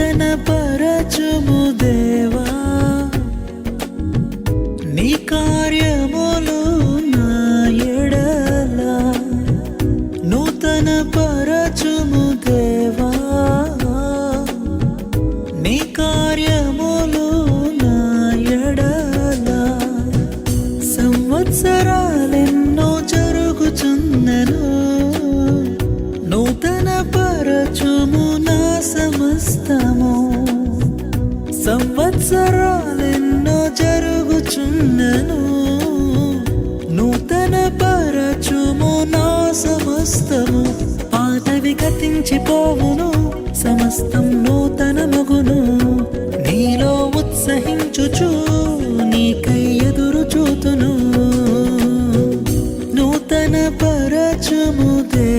నూతన పరచుము దేవా. నీ కార్యములు నా ఎడల నూతన పరచుము దేవా. నీ కార్యములు నా ఎడల సంవత్సరాలెన్నో జరుగుచున్నను ప్రస్తుతము సంవత్సరాలెన్నో జరుగుచున్నను. నూతన పరచుము నా సమస్తము. పాతవి గతించిపోవును సమస్తం నూతన మగును నీలో ఉత్సహించుచు నీకై ఎదురు చూతును నూతన పరచుము దే